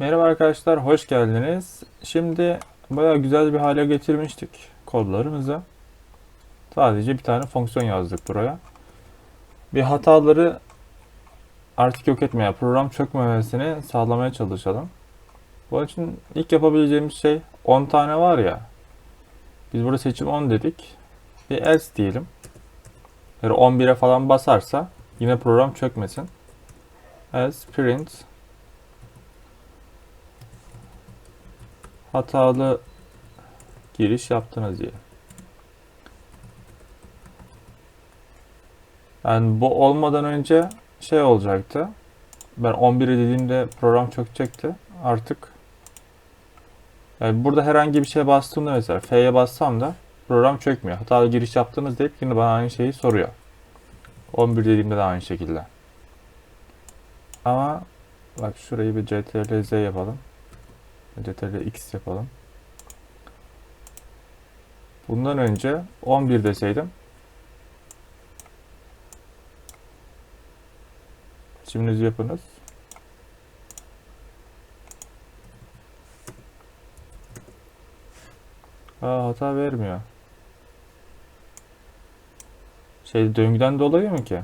Merhaba arkadaşlar, hoş geldiniz. Şimdi bayağı güzel bir hale getirmiştik kodlarımızı. Sadece bir tane fonksiyon yazdık buraya. Bir hataları artık yok etmeye, program çökmemesini sağlamaya çalışalım. Bunun için ilk yapabileceğimiz şey 10 tane var ya. Biz burada seçim 10 dedik. Bir else diyelim. Yani 11'e falan basarsa yine program çökmesin. Else print hatalı giriş yaptınız diye. Yani bu olmadan önce şey olacaktı. Ben 11'e dediğimde program çökecekti. Artık yani burada herhangi bir şeye bastığımda mesela F'ye bassam da program çökmüyor. Hatalı giriş yaptınız deyip yine bana aynı şeyi soruyor. 11 dediğimde de aynı şekilde. Ama bak şurayı bir ctrl z yapalım. Ctrl X yapalım. Bundan önce 11 deseydim. Şimdi yapınız. Aa, hata vermiyor. Şey döngüden dolayı mı ki?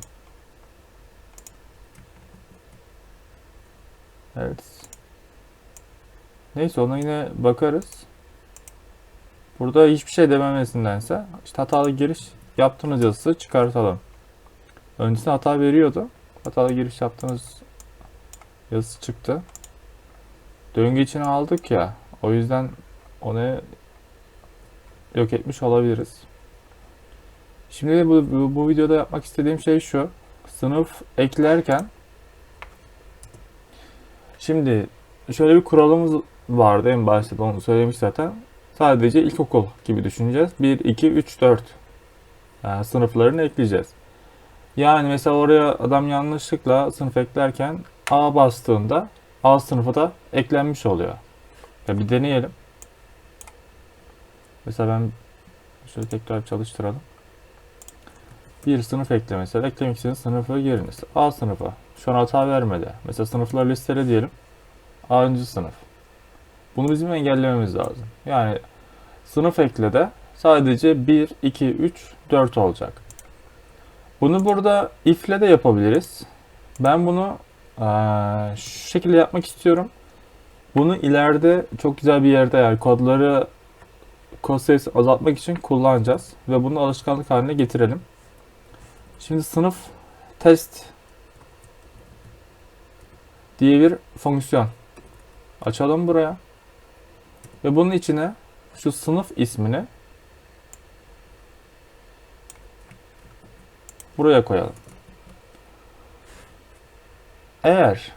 Neyse ona yine bakarız. Burada hiçbir şey dememesindense işte hatalı giriş yaptığınız yazısı çıkartalım. Öncesinde hata veriyordu. Hatalı giriş yaptığınız yazısı çıktı. Döngü içine aldık ya. O yüzden onu yok etmiş olabiliriz. Şimdi bu, bu, bu videoda yapmak istediğim şey şu. Sınıf eklerken şimdi şöyle bir kuralımız vardı en başta onu söylemiş zaten. Sadece ilkokul gibi düşüneceğiz. 1, 2, 3, 4 yani sınıflarını ekleyeceğiz. Yani mesela oraya adam yanlışlıkla sınıf eklerken A bastığında A sınıfı da eklenmiş oluyor. Ya bir deneyelim. Mesela ben şöyle tekrar çalıştıralım. Bir sınıf ekle mesela. Eklemek için sınıfı giriniz. A sınıfı. Şu an hata vermedi. Mesela sınıflar listele diyelim. A'ncı sınıf. Bunu bizim engellememiz lazım. Yani sınıf eklede sadece 1, 2, 3, 4 olacak. Bunu burada if ile de yapabiliriz. Ben bunu şu şekilde yapmak istiyorum. Bunu ileride çok güzel bir yerde yani kodları kod sayısı azaltmak için kullanacağız. Ve bunu alışkanlık haline getirelim. Şimdi sınıf test diye bir fonksiyon açalım buraya. Ve bunun içine şu sınıf ismini buraya koyalım. Eğer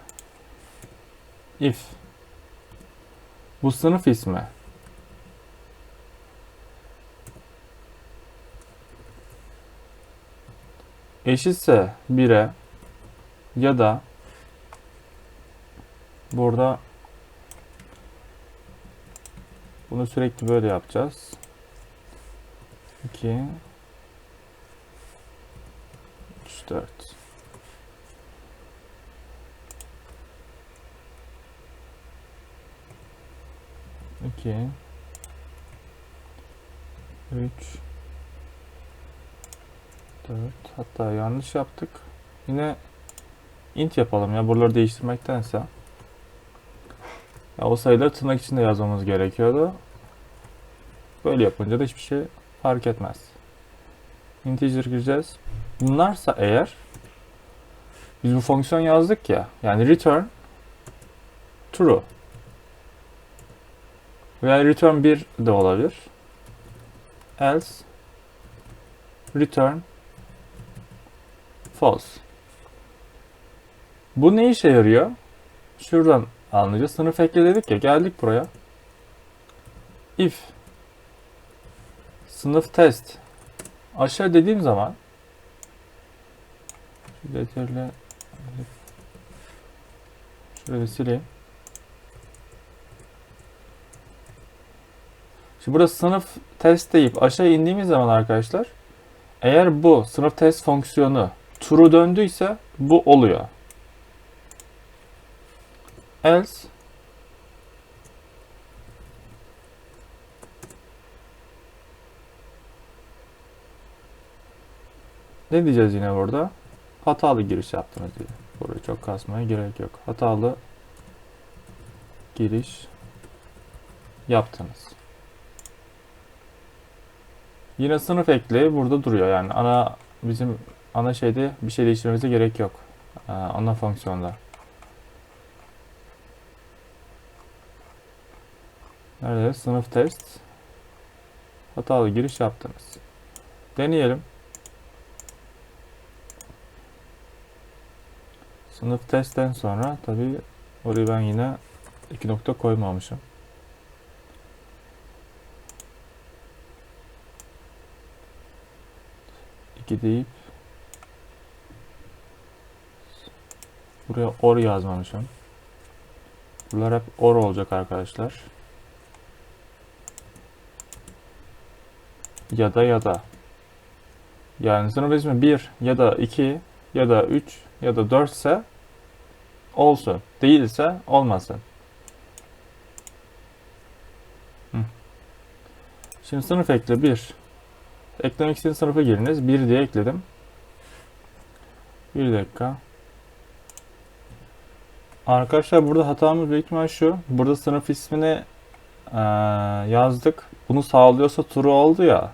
if bu sınıf ismi eşitse 1'e ya da burada bunu sürekli böyle yapacağız. 2 3 4 2 3 4 hatta yanlış yaptık. Yine int yapalım ya buraları değiştirmektense. O sayıları tırnak içinde yazmamız gerekiyordu. Böyle yapınca da hiçbir şey fark etmez. Integer gireceğiz. Bunlarsa eğer biz bu fonksiyon yazdık ya yani return true veya return 1 de olabilir. Else return false. Bu ne işe yarıyor? Şuradan anlayacağız. Sınıf ekle dedik ya geldik buraya. If sınıf test aşağı dediğim zaman Ctrl şurayı sileyim. Şimdi burada sınıf test deyip aşağı indiğimiz zaman arkadaşlar eğer bu sınıf test fonksiyonu true döndüyse bu oluyor. Else Ne diyeceğiz yine burada? Hatalı giriş yaptınız diye. Burayı çok kasmaya gerek yok. Hatalı giriş yaptınız. Yine sınıf ekli burada duruyor yani ana bizim ana şeyde bir şey değiştirmemize gerek yok. Ee, ana fonksiyonda. Nerede? Sınıf test. Hatalı giriş yaptınız. Deneyelim. Sınıf testten sonra tabi orayı ben yine iki nokta koymamışım. İki deyip buraya or yazmamışım. Bunlar hep or olacak arkadaşlar. Ya da ya da. Yani sınıf ismi 1 ya da 2 ya da 3 ya da 4 ise olsun. Değilse olmasın. Şimdi sınıf ekle 1. Eklemek istediğiniz sınıfa giriniz. 1 diye ekledim. 1 dakika. Arkadaşlar burada hatamız büyük ihtimal şu. Burada sınıf ismini eee, yazdık. Bunu sağlıyorsa true oldu ya.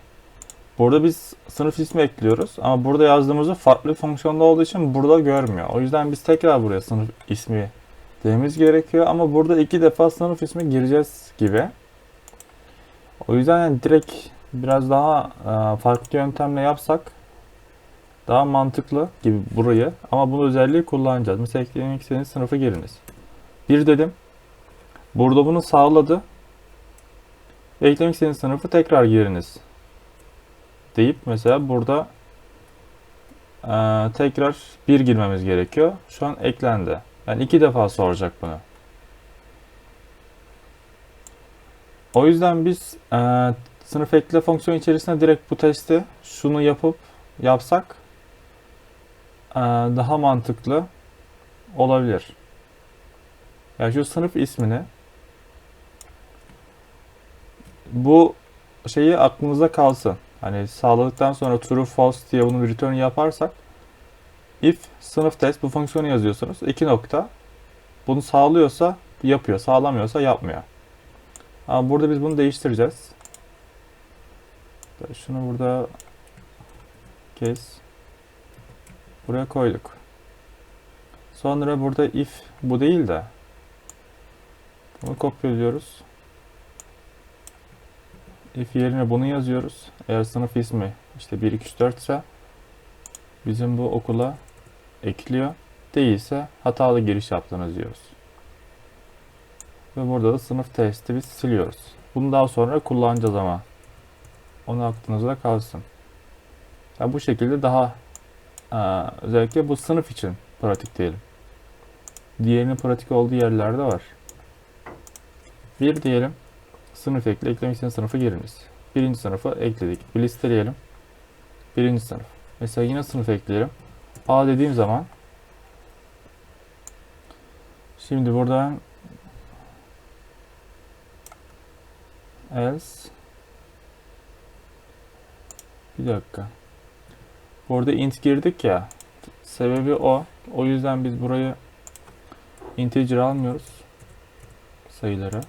Burada biz sınıf ismi ekliyoruz ama burada yazdığımızda farklı bir fonksiyonda olduğu için burada görmüyor. O yüzden biz tekrar buraya sınıf ismi dememiz gerekiyor ama burada iki defa sınıf ismi gireceğiz gibi. O yüzden yani direkt biraz daha e, farklı yöntemle yapsak daha mantıklı gibi burayı ama bu özelliği kullanacağız. Mesela eklemek istediğiniz sınıfa giriniz. Bir dedim. Burada bunu sağladı. Eklemek istediğiniz sınıfı tekrar giriniz deyip mesela burada eee, tekrar bir girmemiz gerekiyor. Şu an eklendi. Yani iki defa soracak bunu. O yüzden biz eee, sınıf ekle fonksiyonu içerisinde direkt bu testi şunu yapıp yapsak eee, daha mantıklı olabilir. Yani şu sınıf ismini bu şeyi aklınıza kalsın. Hani sağladıktan sonra true false diye bunu return yaparsak if sınıf test bu fonksiyonu yazıyorsunuz. iki nokta. Bunu sağlıyorsa yapıyor. Sağlamıyorsa yapmıyor. Ama burada biz bunu değiştireceğiz. Şunu burada kes. Buraya koyduk. Sonra burada if bu değil de bunu kopyalıyoruz. If yerine bunu yazıyoruz. Eğer sınıf ismi işte 1, 2, 3, 4 ise bizim bu okula ekliyor. Değilse hatalı giriş yaptınız diyoruz. Ve burada da sınıf testi biz siliyoruz. Bunu daha sonra kullanacağız ama. Onu aklınızda kalsın. Ya bu şekilde daha aa, özellikle bu sınıf için pratik diyelim. Diğerinin pratik olduğu yerlerde var. Bir diyelim. Sınıf ekle. Eklemek istediğiniz sınıfa giriniz. Birinci sınıfı ekledik. Bir listeleyelim. Birinci sınıf. Mesela yine sınıf ekleyelim. A dediğim zaman şimdi buradan else bir dakika. Burada int girdik ya. Sebebi o. O yüzden biz burayı integer almıyoruz. Sayıları.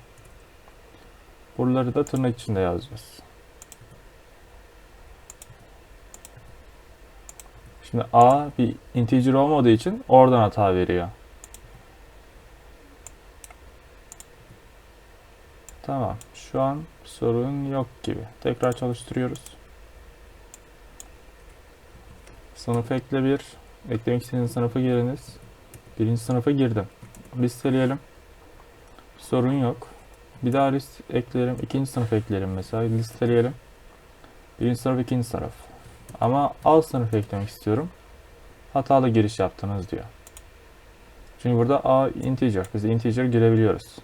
Buraları da tırnak içinde yazacağız. Şimdi a bir integer olmadığı için oradan hata veriyor. Tamam. Şu an sorun yok gibi. Tekrar çalıştırıyoruz. Sınıf ekle bir. Eklemek istediğiniz sınıfa giriniz. Birinci sınıfa girdim. Listeleyelim. Sorun yok. Bir daha list ekleyelim. ikinci sınıf ekleyelim mesela. Listeleyelim. Birinci sınıf, ikinci sınıf. Ama alt sınıf eklemek istiyorum. Hatalı giriş yaptınız diyor. Çünkü burada A integer. Biz integer girebiliyoruz.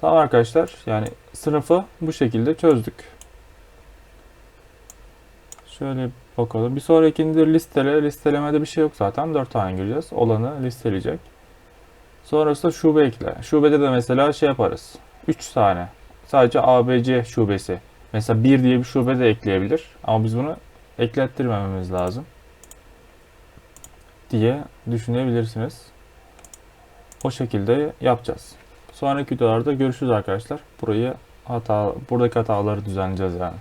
Tamam arkadaşlar. Yani sınıfı bu şekilde çözdük. Şöyle bakalım. Bir sonrakinde listele. Listelemede bir şey yok zaten. 4 tane gireceğiz. Olanı listeleyecek. Sonrasında şube ekle. Şubede de mesela şey yaparız. 3 tane. Sadece ABC şubesi. Mesela 1 diye bir şube de ekleyebilir. Ama biz bunu eklettirmememiz lazım. Diye düşünebilirsiniz. O şekilde yapacağız. Sonraki videolarda görüşürüz arkadaşlar. Burayı hata, buradaki hataları düzenleyeceğiz yani.